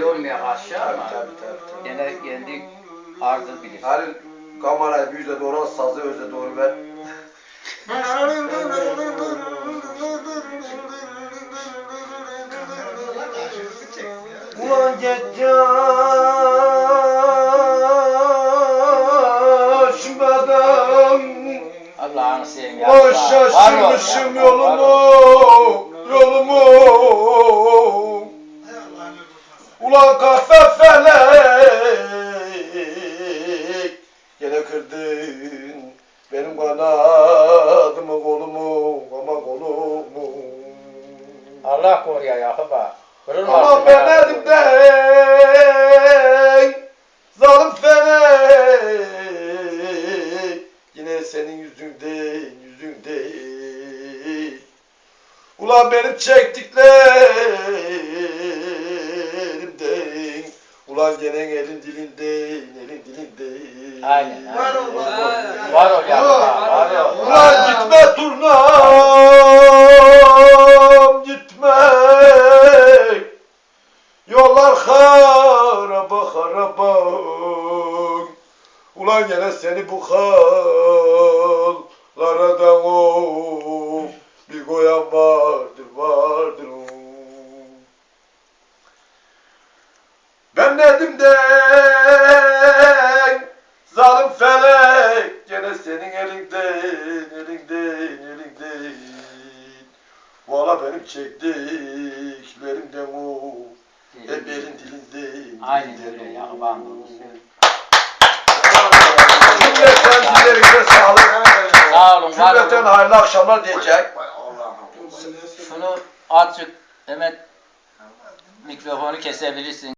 Yormayak aşağı Tabii ama tabii tabii. tabii. gene kendi arzı bilir. Halil kamerayı bir yüze doğru al, sazı öze doğru ver. Ulan geçmişmeden Allah'ını seveyim ya. Allah. Var ol, yolumu, yolumu Ulan kahve felek Gene kırdın benim kanadımı kolumu ama kolumu Allah Yakup ağa. Kırılmasın. Ama ben elimden zalim felek Yine senin yüzünden yüzünden Ulan benim çektiklerimden Ulan gene elin dilinden elin dilinden Aynen. aynen. Var ol, var ol. Var ol ağa. Var ol. Ulan gitme turnam gitme Yollar haraba haraba Ulan gene seni bu hallardan o Bir koyan vardır vardır o Ben Nedim'den zalim felek Gene senin elinden, elinden, elinden Valla benim çektiklerimden o Hep elin dilinden Aynen öyle. Yakup. Cümleten sizlerinize sağlık Sağ olun, Cümleten hayırlı akşamlar diyecek Şunu azıcık Mehmet mikrofonu kesebilirsin.